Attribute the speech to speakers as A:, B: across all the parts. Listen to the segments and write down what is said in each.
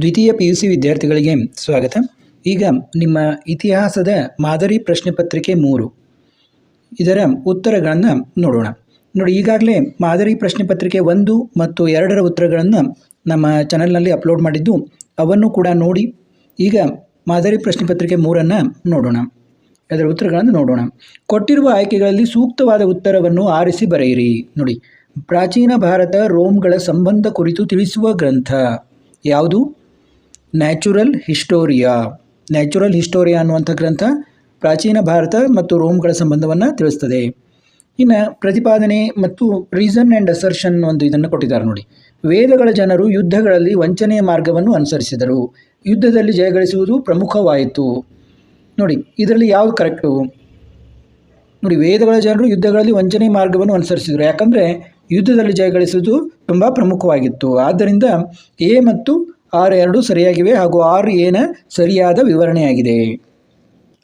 A: ದ್ವಿತೀಯ P U C ವಿದ್ಯಾರ್ಥಿಗಳಿಗೆ ಸ್ವಾಗತ. ಈಗ ನಿಮ್ಮ ಇತಿಹಾಸದ ಮಾದರಿ ಪ್ರಶ್ನೆ ಪತ್ರಿಕೆ ಮೂರು. ಇದರ ಉತ್ತರಗಳನ್ನು ನೋಡೋಣ. ನೋಡಿ, ಈಗಾಗಲೇ ಮಾದರಿ ಪ್ರಶ್ನೆ ಪತ್ರಿಕೆ ಒಂದು ಮತ್ತು ಎರಡರ ಉತ್ತರಗಳನ್ನು ನಮ್ಮ ಚಾನಲ್ನಲ್ಲಿ ಅಪ್ಲೋಡ್ ಮಾಡಿದ್ದು ಅವನ್ನು ಕೂಡ ನೋಡಿ, ಈಗ ಮಾದರಿ ಪ್ರಶ್ನೆ ಪತ್ರಿಕೆ ಮೂರನ್ನು ನೋಡೋಣ. ಅದರ ಉತ್ತರಗಳನ್ನು ನೋಡೋಣ. ಕೊಟ್ಟಿರುವ ಆಯ್ಕೆಗಳಲ್ಲಿ ಸೂಕ್ತವಾದ ಉತ್ತರವನ್ನು ಆರಿಸಿ ಬರೆಯಿರಿ. ನೋಡಿ, ಪ್ರಾಚೀನ ಭಾರತ ರೋಮ್ಗಳ ಸಂಬಂಧ ಕುರಿತು ತಿಳಿಸುವ ಗ್ರಂಥ. ಯಾವುದು? Natural historia. ನ್ಯಾಚುರಲ್ ಹಿಸ್ಟೋರಿಯಾ ಅನ್ನುವಂಥ ಗ್ರಂಥ ಪ್ರಾಚೀನ ಭಾರತ ಮತ್ತು ರೋಮ್ಗಳ ಸಂಬಂಧವನ್ನು ತಿಳಿಸ್ತದೆ. ಇನ್ನು ಪ್ರತಿಪಾದನೆ ಮತ್ತು ರೀಸನ್ ಆ್ಯಂಡ್ ಅಸರ್ಷನ್ ಒಂದು ಇದನ್ನು ಕೊಟ್ಟಿದ್ದಾರೆ ನೋಡಿ. ವೇದಗಳ ಜನರು ಯುದ್ಧಗಳಲ್ಲಿ ವಂಚನೆಯ ಮಾರ್ಗವನ್ನು ಅನುಸರಿಸಿದರು. ಯುದ್ಧದಲ್ಲಿ ಜಯಗಳಿಸುವುದು ಪ್ರಮುಖವಾಯಿತು. ನೋಡಿ, ಇದರಲ್ಲಿ ಯಾವುದು ಕರೆಕ್ಟು ನೋಡಿ, ವೇದಗಳ ಜನರು ಯುದ್ಧಗಳಲ್ಲಿ ವಂಚನೆ ಮಾರ್ಗವನ್ನು ಅನುಸರಿಸಿದರು. ಯಾಕಂದರೆ ಯುದ್ಧದಲ್ಲಿ ಜಯಗಳಿಸುವುದು ತುಂಬ ಪ್ರಮುಖವಾಗಿತ್ತು. ಆದ್ದರಿಂದ ಎ ಮತ್ತು ಆರ್ ಎರಡು ಸರಿಯಾಗಿವೆ ಹಾಗೂ ಆರ್ ಏನ ಸರಿಯಾದ ವಿವರಣೆಯಾಗಿದೆ.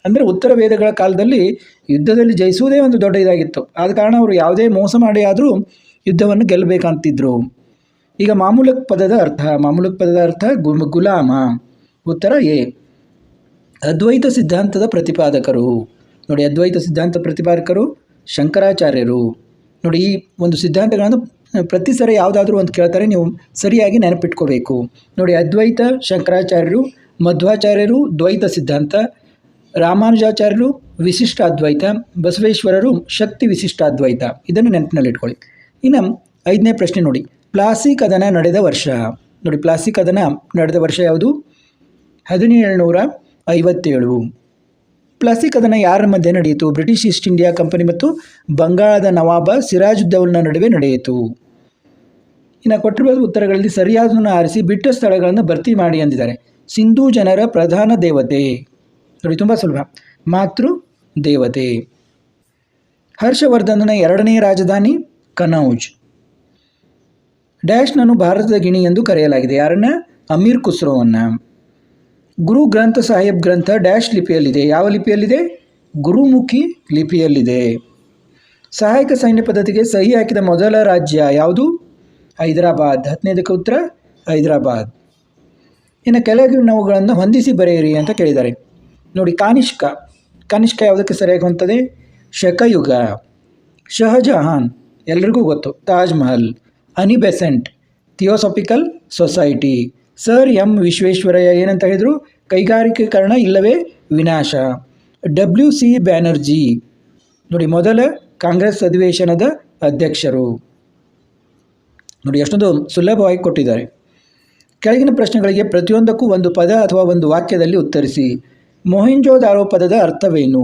A: ಅಂದರೆ ಉತ್ತರ ವೇದಗಳ ಕಾಲದಲ್ಲಿ ಯುದ್ಧದಲ್ಲಿ ಜಯಿಸುವುದೇ ಒಂದು ದೊಡ್ಡ ಇದಾಗಿತ್ತು. ಆದ ಕಾರಣ ಅವರು ಯಾವುದೇ ಮೋಸ ಮಾಡಿ ಆದರೂ ಯುದ್ಧವನ್ನು ಗೆಲ್ಲಬೇಕಂತಿದ್ರು ಈಗ ಮಾಮೂಲಕ್ ಪದದ ಅರ್ಥ, ಮಾಮೂಲಕ್ ಪದದ ಅರ್ಥ ಗು, ಗುಲಾಮ. ಉತ್ತರ ಎ. ಅದ್ವೈತ ಸಿದ್ಧಾಂತದ ಪ್ರತಿಪಾದಕರು. ನೋಡಿ, ಅದ್ವೈತ ಸಿದ್ಧಾಂತ ಪ್ರತಿಪಾದಕರು ಶಂಕರಾಚಾರ್ಯರು. ನೋಡಿ, ಈ ಒಂದು ಸಿದ್ಧಾಂತಗಳನ್ನು ಪ್ರತಿ ಸರಿ ಯಾವುದಾದ್ರೂ ಒಂದು ಕೇಳ್ತಾರೆ, ನೀವು ಸರಿಯಾಗಿ ನೆನಪಿಟ್ಕೋಬೇಕು. ನೋಡಿ, ಅದ್ವೈತ ಶಂಕರಾಚಾರ್ಯರು, ಮಧ್ವಾಚಾರ್ಯರು ದ್ವೈತ ಸಿದ್ಧಾಂತ, ರಾಮಾನುಜಾಚಾರ್ಯರು ವಿಶಿಷ್ಟ ಅದ್ವೈತ, ಬಸವೇಶ್ವರರು ಶಕ್ತಿ ವಿಶಿಷ್ಟ ಅದ್ವೈತ. ಇದನ್ನು ನೆನಪಿನಲ್ಲಿಟ್ಕೊಳ್ಳಿ ಇನ್ನು ಐದನೇ ಪ್ರಶ್ನೆ ನೋಡಿ. ಪ್ಲಾಸಿ ಕದನ ನಡೆದ ವರ್ಷ. ನೋಡಿ, ಪ್ಲಾಸಿ ಕದನ ನಡೆದ ವರ್ಷ ಯಾವುದು? ಹದಿನೇಳುನೂರ ಐವತ್ತೇಳು. ಪ್ಲಾಸಿ ಕದನ ಯಾರ ಮಧ್ಯೆ ನಡೆಯಿತು? ಬ್ರಿಟಿಷ್ ಈಸ್ಟ್ ಇಂಡಿಯಾ ಕಂಪನಿ ಮತ್ತು ಬಂಗಾಳದ ನವಾಬ ಸಿರಾಜುದ್ದೌಲ್ನ ನಡುವೆ ನಡೆಯಿತು. ಇನ್ನು ಕೊಟ್ಟಿರುವ ಉತ್ತರಗಳಲ್ಲಿ ಸರಿಯಾದನ್ನು ಆರಿಸಿ ಬಿಟ್ಟ ಸ್ಥಳಗಳನ್ನು ಭರ್ತಿ ಮಾಡಿ ಅಂದಿದ್ದಾರೆ ಸಿಂಧೂ ಜನರ ಪ್ರಧಾನ ದೇವತೆ. ನೋಡಿ, ತುಂಬ ಸುಲಭ. ಮಾತೃ ದೇವತೆ. ಹರ್ಷವರ್ಧನನ ಎರಡನೇ ರಾಜಧಾನಿ ಕನೌಜ್. ಡ್ಯಾಶ್ನನ್ನು ಭಾರತದ ಗಿಣಿ ಎಂದು ಕರೆಯಲಾಗಿದೆ. ಯಾರನ್ನ? ಅಮೀರ್ ಖುಸ್ರೋವನ್ನು. ಗುರು ಗ್ರಂಥ ಸಾಹೇಬ್ ಗ್ರಂಥ ಡ್ಯಾಶ್ ಲಿಪಿಯಲ್ಲಿದೆ. ಯಾವ ಲಿಪಿಯಲ್ಲಿದೆ? ಗುರುಮುಖಿ ಲಿಪಿಯಲ್ಲಿದೆ. ಸಹಾಯಕ ಸೈನ್ಯ ಪದ್ಧತಿಗೆ ಸಹಿ ಹಾಕಿದ ಮೊದಲ ರಾಜ್ಯ ಯಾವುದು? ಹೈದರಾಬಾದ್. ಹದಿನೈದಕ್ಕೆ ಉತ್ತರ, ಹೈದರಾಬಾದ್. ಇನ್ನು ಕೆಳಗಿನವುಗಳನ್ನು ಹೊಂದಿಸಿ ಬರೆಯಿರಿ ಅಂತ ಕೇಳಿದ್ದಾರೆ. ನೋಡಿ, ಕಾನಿಷ್ಕ. ಕನಿಷ್ಕ ಯಾವುದಕ್ಕೆ ಸರಿಯಾಗಿ ಹೊಂತದೆ ಶಕಯುಗ. ಶಹಜಹಾನ್. ಎಲ್ರಿಗೂ ಗೊತ್ತು. Taj Mahal. Annie Besant. Theosophical society. Sir M Visvesvaraya ಏನಂತ ಹೇಳಿದರು? ಕೈಗಾರಿಕೀಕರಣ ಇಲ್ಲವೇ ವಿನಾಶ. ಡಬ್ಲ್ಯೂ ಸಿ ಬ್ಯಾನರ್ಜಿ ನೋಡಿ, ಮೊದಲ ಕಾಂಗ್ರೆಸ್ ಅಧಿವೇಶನದ ಅಧ್ಯಕ್ಷರು. ನೋಡಿ, ಎಷ್ಟೊಂದು ಸುಲಭವಾಗಿ ಕೊಟ್ಟಿದ್ದಾರೆ. ಕೆಳಗಿನ ಪ್ರಶ್ನೆಗಳಿಗೆ ಪ್ರತಿಯೊಂದಕ್ಕೂ ಒಂದು ಪದ ಅಥವಾ ಒಂದು ವಾಕ್ಯದಲ್ಲಿ ಉತ್ತರಿಸಿ. ಮೊಹಿಂಜೋದಾರೋ ಪದದ ಅರ್ಥವೇನು?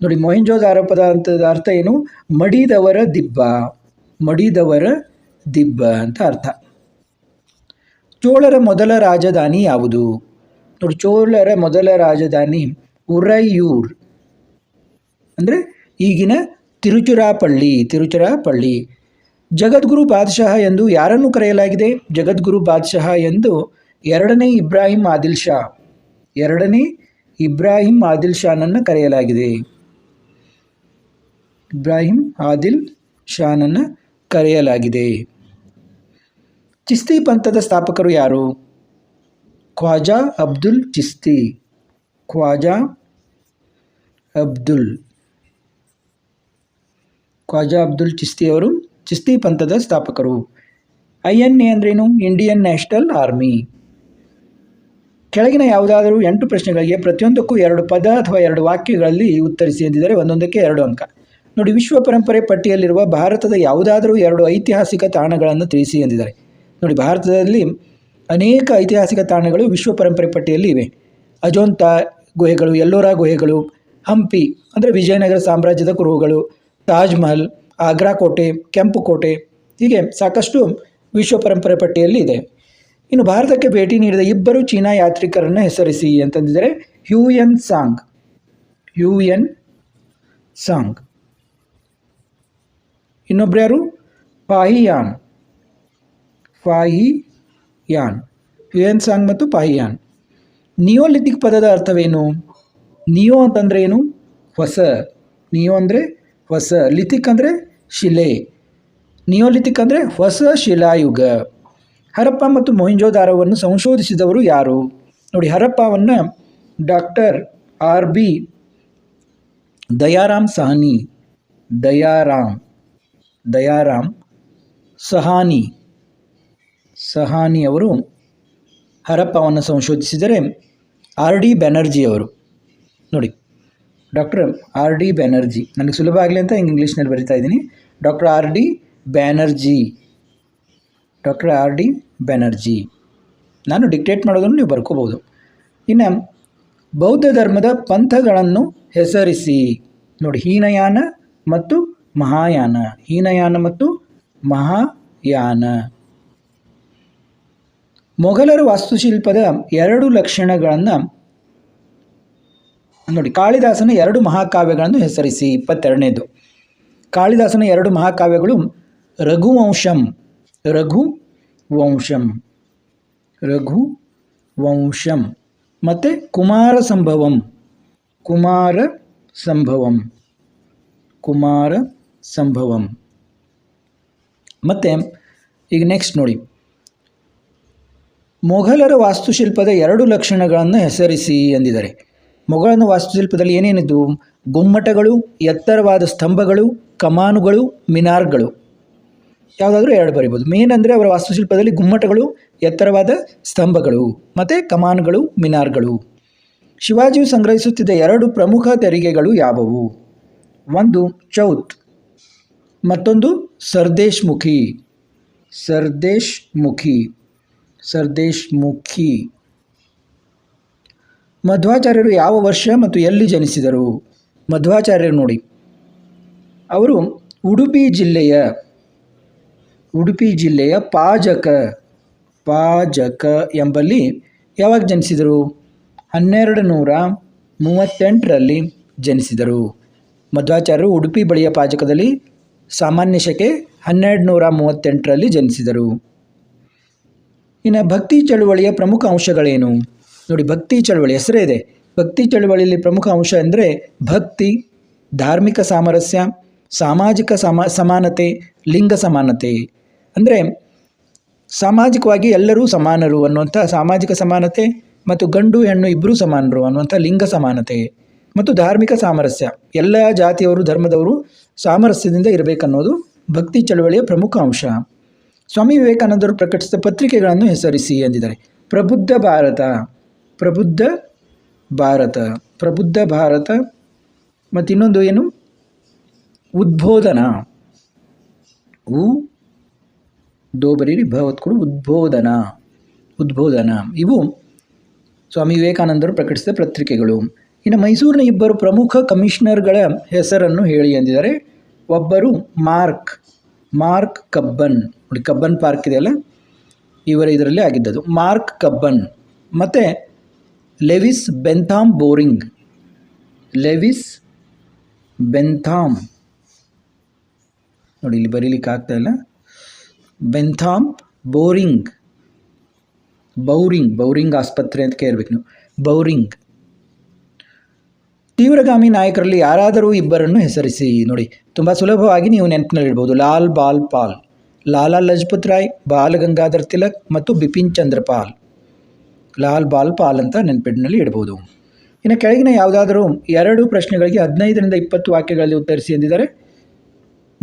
A: ನೋಡಿ ಮೊಹಿಂಜೋದಾರೋ ಪದ ಅಂತದ ಅರ್ಥ ಏನು? ಮಡಿದವರ ದಿಬ್ಬ. ಮಡಿದವರ ದಿಬ್ಬ ಅಂತ ಅರ್ಥ. ಚೋಳರ ಮೊದಲ ರಾಜಧಾನಿ ಯಾವುದು? ನೋಡಿ, ಚೋಳರ ಮೊದಲ ರಾಜಧಾನಿ ಉರೈಯೂರ್. ಅಂದರೆ ಈಗಿನ ತಿರುಚುರಾಪಳ್ಳಿ ತಿರುಚುರಾಪಳ್ಳಿ. ಜಗದ್ಗುರು ಬಾದ್ಶಾಹ ಎಂದು ಯಾರನ್ನು ಕರೆಯಲಾಗಿದೆ? ಜಗದ್ಗುರು ಬಾದ್ಶಾಹ ಎಂದು ಎರಡನೇ ಇಬ್ರಾಹಿಂ ಆದಿಲ್ ಶಾ ಎರಡನೇ ಇಬ್ರಾಹಿಂ ಆದಿಲ್ ಶಾನನ್ನು ಕರೆಯಲಾಗಿದೆ. ಇಬ್ರಾಹಿಂ ಆದಿಲ್ ಶಾನನ್ನು ಕರೆಯಲಾಗಿದೆ. ಚಿಸ್ತಿ ಪಂಥದ ಸ್ಥಾಪಕರು ಯಾರು? ಖ್ವಾಜಾ ಅಬ್ದುಲ್ ಚಿಸ್ತಿ. ಖ್ವಾಜಾ ಅಬ್ದುಲ್. ಖ್ವಾಜಾ ಅಬ್ದುಲ್ ಚಿಸ್ತಿ ಅವರು ಚಿಸ್ತಿ ಪಂಥದ ಸ್ಥಾಪಕರು. ಐ ಎನ್ ಎ ಅಂದ್ರೇನು? Indian National Army. ಕೆಳಗಿನ ಯಾವುದಾದರೂ ಎಂಟು ಪ್ರಶ್ನೆಗಳಿಗೆ ಪ್ರತಿಯೊಂದಕ್ಕೂ ಎರಡು ಪದ ಅಥವಾ ಎರಡು ವಾಕ್ಯಗಳಲ್ಲಿ ಉತ್ತರಿಸಿ ಎಂದಿದ್ದರೆ ಒಂದೊಂದಕ್ಕೆ ಎರಡು ಅಂಕ. ನೋಡಿ, ವಿಶ್ವ ಪರಂಪರೆ ಪಟ್ಟಿಯಲ್ಲಿರುವ ಭಾರತದ ಯಾವುದಾದರೂ ಎರಡು ಐತಿಹಾಸಿಕ ತಾಣಗಳನ್ನು ತಿಳಿಸಿ ಎಂದಿದ್ದಾರೆ. ನೋಡಿ, ಭಾರತದಲ್ಲಿ ಅನೇಕ ಐತಿಹಾಸಿಕ ತಾಣಗಳು ವಿಶ್ವ ಪರಂಪರೆ ಪಟ್ಟಿಯಲ್ಲಿ ಇವೆ. ಅಜೋಂತ ಗುಹೆಗಳು ಎಲ್ಲೋರ ಗುಹೆಗಳು, ಹಂಪಿ ಅಂದರೆ ವಿಜಯನಗರ ಸಾಮ್ರಾಜ್ಯದ ಕುರುಹುಗಳು ತಾಜ್ ಮಹಲ್, ಆಗ್ರಾ ಕೋಟೆ, ಕೆಂಪು ಕೋಟೆ, ಹೀಗೆ ಸಾಕಷ್ಟು ವಿಶ್ವ ಪರಂಪರೆ ಪಟ್ಟಿಯಲ್ಲಿ ಇದೆ. ಇನ್ನು ಭಾರತಕ್ಕೆ ಭೇಟಿ ನೀಡಿದ ಇಬ್ಬರು ಚೀನಾ ಯಾತ್ರಿಕರನ್ನು ಹೆಸರಿಸಿ ಅಂತಂದಿದ್ದಾರೆ Hiuen song. Hiuen Tsang. ಇನ್ನೊಬ್ರು ಯಾರು? ಪಾಹಿಯಾನ್. ಫಾಹಿಯಾನ್ ಯಾನ್. ಎನ್ ಸಾಂಗ್ ಮತ್ತು ಪಾಹಿಯಾನ್ ನಿಯೋಲಿಥಿಕ್ ಪದದ ಅರ್ಥವೇನು? ನಿಯೋ ಅಂತಂದ್ರೆ ಏನು? ಹೊಸ. ನಿಯೋ ಅಂದರೆ ಹೊಸ. ಲಿಥಿಕ್ ಅಂದರೆ ಶಿಲೆ. ನಿಯೋಲಿಥಿಕ್ ಅಂದರೆ ಹೊಸ ಶಿಲಾಯುಗ. ಹರಪ್ಪ ಮತ್ತು ಮೊಹಿಂಜೋದಾರವನ್ನು ಸಂಶೋಧಿಸಿದವರು ಯಾರು? ನೋಡಿ, ಹರಪ್ಪವನ್ನು doctor R B Dayaram Sahni. Dayaram. Dayaram Sahani. Sahani ಅವರು ಹರಪ್ಪವನ್ನು ಸಂಶೋಧಿಸಿದರೆ ಆರ್ ಡಿ ಬ್ಯಾನರ್ಜಿ ಅವರು. ನೋಡಿ, ಡಾಕ್ಟರ್ ಆರ್ ಡಿ ಬ್ಯಾನರ್ಜಿ, ನನಗೆ ಸುಲಭ ಆಗಲಿ ಅಂತ ಹಿಂಗೆ ಇಂಗ್ಲೀಷ್ನಲ್ಲಿ ಬರಿತಾ ಇದ್ದೀನಿ. Doctor R D Banerjee, doctor R D Banerjee. ನಾನು ಡಿಕ್ಟೇಟ್ ಮಾಡೋದನ್ನು ನೀವು ಬರ್ಕೋಬೋದು ಇನ್ನು ಬೌದ್ಧ ಧರ್ಮದ ಪಂಥಗಳನ್ನು ಹೆಸರಿಸಿ. ನೋಡಿ, ಹೀನಯಾನ ಮತ್ತು ಮಹಾಯಾನ. ಹೀನಯಾನ ಮತ್ತು ಮಹಾಯಾನ. ಮೊಘಲರ ವಾಸ್ತುಶಿಲ್ಪದ ಎರಡು ಲಕ್ಷಣಗಳನ್ನು ನೋಡಿ, ಕಾಳಿದಾಸನ ಎರಡು ಮಹಾಕಾವ್ಯಗಳನ್ನು ಹೆಸರಿಸಿ. ಇಪ್ಪತ್ತೆರಡನೇದು. ಕಾಳಿದಾಸನ ಎರಡು ಮಹಾಕಾವ್ಯಗಳು ರಘುವಂಶಂ ರಘು ವಂಶಂ ರಘು ವಂಶಂ ಮತ್ತು ಕುಮಾರ ಸಂಭವಂ ಕುಮಾರ ಸಂಭವಂ ಕುಮಾರ ಸಂಭವಂ ಮತ್ತು ಈಗ ನೆಕ್ಸ್ಟ್ ನೋಡಿ. ಮೊಘಲರ ವಾಸ್ತುಶಿಲ್ಪದ ಎರಡು ಲಕ್ಷಣಗಳನ್ನು ಹೆಸರಿಸಿ ಎಂದಿದ್ದಾರೆ. ಮೊಘಲನ ವಾಸ್ತುಶಿಲ್ಪದಲ್ಲಿ ಏನೇನಿದ್ದು? ಗುಮ್ಮಟಗಳು, ಎತ್ತರವಾದ ಸ್ತಂಭಗಳು, ಕಮಾನುಗಳು, ಮಿನಾರ್ಗಳು. ಯಾವುದಾದ್ರೂ ಎರಡು ಬರಿಬೋದು ಮೇನ್ ಅಂದರೆ ಅವರ ವಾಸ್ತುಶಿಲ್ಪದಲ್ಲಿ ಗುಮ್ಮಟಗಳು, ಎತ್ತರವಾದ ಸ್ತಂಭಗಳು, ಮತ್ತು ಕಮಾನುಗಳು, ಮಿನಾರ್ಗಳು. ಶಿವಾಜಿಯು ಸಂಗ್ರಹಿಸುತ್ತಿದ್ದ ಎರಡು ಪ್ರಮುಖ ತೆರಿಗೆಗಳು ಯಾವುವು? ಒಂದು, ಚೌತ್. ಮತ್ತೊಂದು ಸರ್ದೇಶ್ ಮುಖಿ ಸರ್ದೇಶ್ ಮುಖಿ ಮಧ್ವಾಚಾರ್ಯರು ಯಾವ ವರ್ಷ ಮತ್ತು ಎಲ್ಲಿ ಜನಿಸಿದರು? ಮಧ್ವಾಚಾರ್ಯರು ನೋಡಿ. ಅವರು ಉಡುಪಿ ಜಿಲ್ಲೆಯ ಉಡುಪಿ ಜಿಲ್ಲೆಯ ಪಾಜಕ ಪಾಜಕ ಎಂಬಲ್ಲಿ ಯಾವಾಗ ಜನಿಸಿದರು? ಹನ್ನೆರಡು ನೂರ ಮೂವತ್ತೆಂಟರಲ್ಲಿ ಜನಿಸಿದರು. ಮಧ್ವಾಚಾರ್ಯರು ಉಡುಪಿ ಬಳಿಯ ಪಾಜಕದಲ್ಲಿ ಸಾಮಾನ್ಯ ಶಕೆ ಹನ್ನೆರಡು ನೂರ ಮೂವತ್ತೆಂಟರಲ್ಲಿ ಜನಿಸಿದರು. ಇನ್ನು ಭಕ್ತಿ ಚಳುವಳಿಯ ಪ್ರಮುಖ ಅಂಶಗಳೇನು? ನೋಡಿ, ಭಕ್ತಿ ಚಳುವಳಿ ಹೆಸರೇ ಇದೆ. ಭಕ್ತಿ ಚಳುವಳಿಯಲ್ಲಿ ಪ್ರಮುಖ ಅಂಶ ಅಂದರೆ ಭಕ್ತಿ, ಧಾರ್ಮಿಕ ಸಾಮರಸ್ಯ, ಸಾಮಾಜಿಕ ಸಮ, ಸಮಾನತೆ, ಲಿಂಗ ಸಮಾನತೆ. ಅಂದರೆ ಸಾಮಾಜಿಕವಾಗಿ ಎಲ್ಲರೂ ಸಮಾನರು ಅನ್ನುವಂಥ ಸಾಮಾಜಿಕ ಸಮಾನತೆ ಮತ್ತು ಗಂಡು, ಹೆಣ್ಣು ಇಬ್ಬರೂ ಸಮಾನರು ಅನ್ನುವಂಥ ಲಿಂಗ ಸಮಾನತೆ ಮತ್ತು ಧಾರ್ಮಿಕ ಸಾಮರಸ್ಯ. ಎಲ್ಲ ಜಾತಿಯವರು, ಧರ್ಮದವರು ಸಾಮರಸ್ಯದಿಂದ ಇರಬೇಕನ್ನೋದು ಭಕ್ತಿ ಚಳುವಳಿಯ ಪ್ರಮುಖ ಅಂಶ. ಸ್ವಾಮಿ ವಿವೇಕಾನಂದರು ಪ್ರಕಟಿಸಿದ ಪತ್ರಿಕೆಗಳನ್ನು ಹೆಸರಿಸಿ ಎಂದಿದ್ದಾರೆ. ಪ್ರಬುದ್ಧ ಭಾರತ ಪ್ರಬುದ್ಧ ಭಾರತ ಪ್ರಬುದ್ಧ ಭಾರತ ಮತ್ತು ಇನ್ನೊಂದು ಏನು? ಉದ್ಬೋಧನ. ಉ ದೋಬರಿ ಭಗವತ್ ಕೂಡ. ಉದ್ಬೋಧನ. ಉದ್ಬೋಧನ. ಇವು ಸ್ವಾಮಿ ವಿವೇಕಾನಂದರು ಪ್ರಕಟಿಸಿದ ಪತ್ರಿಕೆಗಳು. ಇನ್ನು ಮೈಸೂರಿನ ಇಬ್ಬರು ಪ್ರಮುಖ ಕಮಿಷನರ್ಗಳ ಹೆಸರನ್ನು ಹೇಳಿ ಎಂದಿದ್ದಾರೆ. ಒಬ್ಬರು ಮಾರ್ಕ್. Mark Cubbon. ನೋಡಿ, ಕಬ್ಬನ್ ಪಾರ್ಕ್ ಇದೆಯಲ್ಲ? ಇವರ ಇದರಲ್ಲಿ ಆಗಿದ್ದದು ಮಾರ್ಕ್ ಕಬ್ಬನ್. ಮತ್ತು Lewis Bentham Bowring. Lewis Bentham. ನೋಡಿ, ಇಲ್ಲಿ ಬರೀಲಿಕ್ಕೆ ಆಗ್ತಾ ಇಲ್ಲ. ಬೆಂಥಾಮ್ ಬೋರಿಂಗ್. ಬೌರಿಂಗ್. ಬೌರಿಂಗ್ ಆಸ್ಪತ್ರೆ ಅಂತ ಕೇಳಬೇಕು ನೀವು. ಬೌರಿಂಗ್. ತೀವ್ರಗಾಮಿ ನಾಯಕರಲ್ಲಿ ಯಾರಾದರೂ ಇಬ್ಬರನ್ನು ಹೆಸರಿಸಿ, ನೋಡಿ. ತುಂಬ ಸುಲಭವಾಗಿ ನೀವು ನೆನಪಿನಲ್ಲಿಡ್ಬೋದು. ಲಾಲ್ ಬಾಲ್ ಪಾಲ್. ಲಾಲಾ ಲಜಪತ್ ರಾಯ್, ಬಾಲ ಗಂಗಾಧರ್ ತಿಲಕ್ ಮತ್ತು ಬಿಪಿನ್ ಚಂದ್ರ ಪಾಲ್. ಲಾಲ್ ಬಾಲ್ ಪಾಲ್ ಅಂತ ನೆನಪಿನಲ್ಲಿ ಇಡ್ಬೋದು. ಇನ್ನು ಕೆಳಗಿನ ಯಾವುದಾದರೂ ಎರಡು ಪ್ರಶ್ನೆಗಳಿಗೆ ಹದಿನೈದರಿಂದ ಇಪ್ಪತ್ತು ವಾಕ್ಯಗಳಲ್ಲಿ ಉತ್ತರಿಸಿ ಎಂದಿದ್ದಾರೆ.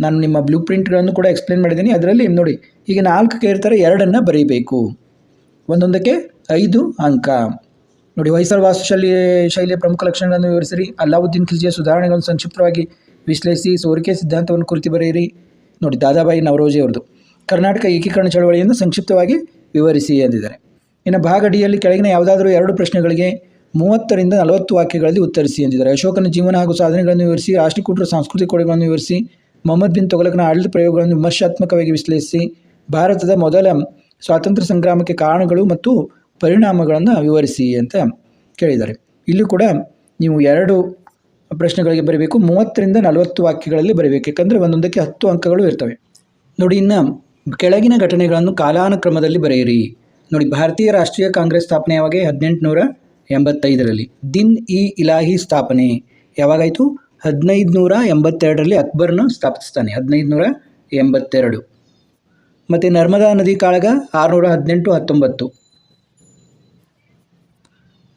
A: ನಾನು ನಿಮ್ಮ ಬ್ಲೂ ಪ್ರಿಂಟ್ಗಳನ್ನು ಕೂಡ ಎಕ್ಸ್ಪ್ಲೇನ್ ಮಾಡಿದ್ದೀನಿ. ಅದರಲ್ಲಿ ನೋಡಿ, ಈಗ ನಾಲ್ಕು ಕೇಳ್ತಾರೆ, ಎರಡನ್ನು ಬರೀಬೇಕು. ಒಂದೊಂದಕ್ಕೆ ಐದು ಅಂಕ. ನೋಡಿ ಹೊಯ್ಸಳ ವಾಸ್ತುಶೈಲಿ ಶೈಲಿಯ ಪ್ರಮುಖ ಲಕ್ಷಣಗಳನ್ನು ವಿವರಿಸಿರಿ. ಅಲ್ಲಾವುದ್ದೀನ್ ಖಿಲ್ಜಿಯ ಸುಧಾರಣೆಗಳನ್ನು ಸಂಕ್ಷಿಪ್ತವಾಗಿ ವಿಶ್ಲೇಷಿಸಿ ಸೋರಿಕೆ ಸಿದ್ಧಾಂತವನ್ನು ಕುರಿತು ಬರೆಯಿರಿ. ನೋಡಿ, ದಾದಾಬಾಯಿ ನವರೋಜಿ ಅವರದು ಕರ್ನಾಟಕ ಏಕೀಕರಣ ಚಳವಳಿಯನ್ನು ಸಂಕ್ಷಿಪ್ತವಾಗಿ ವಿವರಿಸಿ ಎಂದಿದ್ದಾರೆ. ಇನ್ನು ಭಾಗ ಡಿಯಲ್ಲಿ ಕೆಳಗಿನ ಯಾವುದಾದರೂ ಎರಡು ಪ್ರಶ್ನೆಗಳಿಗೆ ಮೂವತ್ತರಿಂದ ನಲವತ್ತು ವಾಕ್ಯಗಳಲ್ಲಿ ಉತ್ತರಿಸಿ ಎಂದಿದ್ದಾರೆ. ಅಶೋಕನ ಜೀವನ ಹಾಗೂ ಸಾಧನೆಗಳನ್ನು ವಿವರಿಸಿ ರಾಷ್ಟ್ರಕೂಟರ ಸಾಂಸ್ಕೃತಿಕ ಕೊಡುಗೆಗಳನ್ನು ವಿವರಿಸಿ, ಮೊಹಮ್ಮದ್ ಬಿನ್ ತೊಗಲಕನ ಆಡಳಿತ ಪ್ರಯೋಗಗಳನ್ನು ವಿಮರ್ಶಾತ್ಮಕವಾಗಿ ವಿಶ್ಲೇಷಿಸಿ, ಭಾರತದ ಮೊದಲ ಸ್ವಾತಂತ್ರ್ಯ ಸಂಗ್ರಾಮಕ್ಕೆ ಕಾರಣಗಳು ಮತ್ತು ಪರಿಣಾಮಗಳನ್ನು ವಿವರಿಸಿ ಅಂತ ಕೇಳಿದ್ದಾರೆ. ಇಲ್ಲೂ ಕೂಡ ನೀವು ಎರಡು ಪ್ರಶ್ನೆಗಳಿಗೆ ಬರೀಬೇಕು, ಮೂವತ್ತರಿಂದ ನಲವತ್ತು ವಾಕ್ಯಗಳಲ್ಲಿ ಬರೀಬೇಕು. ಯಾಕಂದರೆ ಒಂದೊಂದಕ್ಕೆ ಹತ್ತು ಅಂಕಗಳು ಇರ್ತವೆ. ನೋಡಿ, ಇನ್ನು ಕೆಳಗಿನ ಘಟನೆಗಳನ್ನು ಕಾಲಾನುಕ್ರಮದಲ್ಲಿ ಬರೆಯಿರಿ. ನೋಡಿ, ಭಾರತೀಯ ರಾಷ್ಟ್ರೀಯ ಕಾಂಗ್ರೆಸ್ ಸ್ಥಾಪನೆ ಯಾವಾಗ? ಹದಿನೆಂಟುನೂರ ಎಂಬತ್ತೈದರಲ್ಲಿ. ದಿನ್ ಇ ಇಲಾಹಿ ಸ್ಥಾಪನೆ. ಯಾವಾಗಾಯಿತು? ಹದಿನೈದು ನೂರ ಎಂಬತ್ತೆರಡರಲ್ಲಿ ಅಕ್ಬರ್ನ ಸ್ಥಾಪಿಸ್ತಾನೆ. ಹದಿನೈದು ನೂರ ಎಂಬತ್ತೆರಡು. ಮತ್ತು ನರ್ಮದಾ ನದಿ ಕಾಳಗ ಆರುನೂರ ಹದಿನೆಂಟು ಹತ್ತೊಂಬತ್ತು.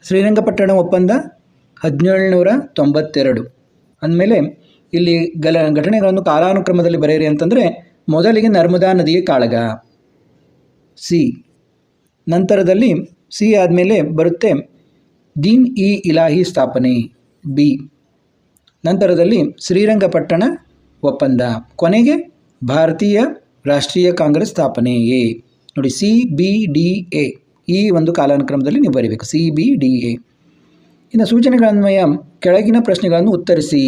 A: ಶ್ರೀರಂಗಪಟ್ಟಣ ಒಪ್ಪಂದ ಹದಿನೇಳುನೂರ ತೊಂಬತ್ತೆರಡು ಅಂದಮೇಲೆ ಇಲ್ಲಿ ಗಲ ಘಟನೆಗಳನ್ನು ಕಾಲಾನುಕ್ರಮದಲ್ಲಿ ಬರೆಯಿರಿ ಅಂತಂದರೆ ಮೊದಲಿಗೆ ನರ್ಮದಾ ನದಿಯ ಕಾಳಗ. ಸಿ. ನಂತರದಲ್ಲಿ ಸಿ ಆದಮೇಲೆ ಬರುತ್ತೆ ದೀನ್ ಇ ಇಲಾಹಿ ಸ್ಥಾಪನೆ. ಬಿ. ನಂತರದಲ್ಲಿ ಶ್ರೀರಂಗಪಟ್ಟಣ ಒಪ್ಪಂದ. ಕೊನೆಗೆ ಭಾರತೀಯ ರಾಷ್ಟ್ರೀಯ ಕಾಂಗ್ರೆಸ್ ಸ್ಥಾಪನೆ ಎ ನೋಡಿ ಸಿ, ಬಿ, ಡಿ, ಎ. ಈ ಒಂದು ಕಾಲಾನುಕ್ರಮದಲ್ಲಿ ನೀವು ಬರೀಬೇಕು. C, B, D, A. ಇನ್ನು ಸೂಚನೆಗಳನ್ವಯ ಕೆಳಗಿನ ಪ್ರಶ್ನೆಗಳನ್ನು ಉತ್ತರಿಸಿ.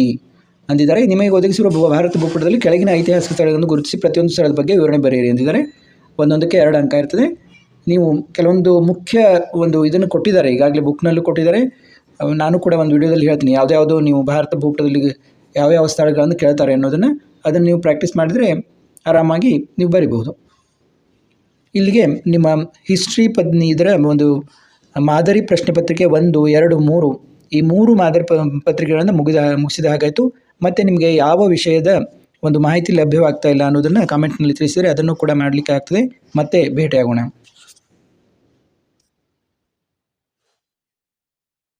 A: ಅಂದಿದ್ದಾರೆ, ನಿಮಗೆ ಒದಗಿಸಿರುವ ಭಾರತ ಭೂಪಟದಲ್ಲಿ ಕೆಳಗಿನ ಐತಿಹಾಸಿಕ ಸ್ಥಳಗಳನ್ನು ಗುರುತಿಸಿ ಪ್ರತಿಯೊಂದು ಸ್ಥಳದ ಬಗ್ಗೆ ವಿವರಣೆ ಬರೆಯಿರಿ ಎಂದಿದ್ದಾರೆ ಒಂದೊಂದಕ್ಕೆ ಎರಡು ಅಂಕ ಇರ್ತದೆ. ನೀವು ಕೆಲವೊಂದು ಮುಖ್ಯ ಒಂದು ಇದನ್ನು ಕೊಟ್ಟಿದ್ದಾರೆ, ಈಗಾಗಲೇ ಬುಕ್ನಲ್ಲೂ ಕೊಟ್ಟಿದ್ದಾರೆ. ನಾನು ಕೂಡ ಒಂದು ವಿಡಿಯೋದಲ್ಲಿ ಹೇಳ್ತೀನಿ, ಯಾವುದ್ಯಾವುದು ನೀವು ಭಾರತ ಭೂಪಟದಲ್ಲಿ ಯಾವ್ಯಾವ ಯಾವ ಸ್ಥಳಗಳನ್ನು ಕೇಳ್ತಾರೆ ಅನ್ನೋದನ್ನು ಅದನ್ನು ನೀವು ಪ್ರಾಕ್ಟೀಸ್ ಮಾಡಿದರೆ ಆರಾಮಾಗಿ ನೀವು ಬರಿಬಹುದು. ಇಲ್ಲಿಗೆ ನಿಮ್ಮ ಹಿಸ್ಟ್ರಿ ಪದ್ನಿ ಇದರ ಒಂದು ಮಾದರಿ ಪ್ರಶ್ನೆ ಪತ್ರಿಕೆ ಒಂದು, ಎರಡು, ಮೂರು. ಈ ಮೂರು ಮಾದರಿ ಪತ್ರಿಕೆಗಳನ್ನು ಮುಗಿದ, ಮುಗಿಸಿದ ಹಾಗಾಯಿತು. ಮತ್ತು ನಿಮಗೆ ಯಾವ ವಿಷಯದ ಒಂದು ಮಾಹಿತಿ ಲಭ್ಯವಾಗ್ತಾ ಇಲ್ಲ ಅನ್ನೋದನ್ನು ಕಾಮೆಂಟ್ನಲ್ಲಿ ತಿಳಿಸಿದರೆ ಅದನ್ನು ಕೂಡ ಮಾಡಲಿಕ್ಕೆ ಆಗ್ತದೆ. ಮತ್ತೆ ಭೇಟಿಯಾಗೋಣ.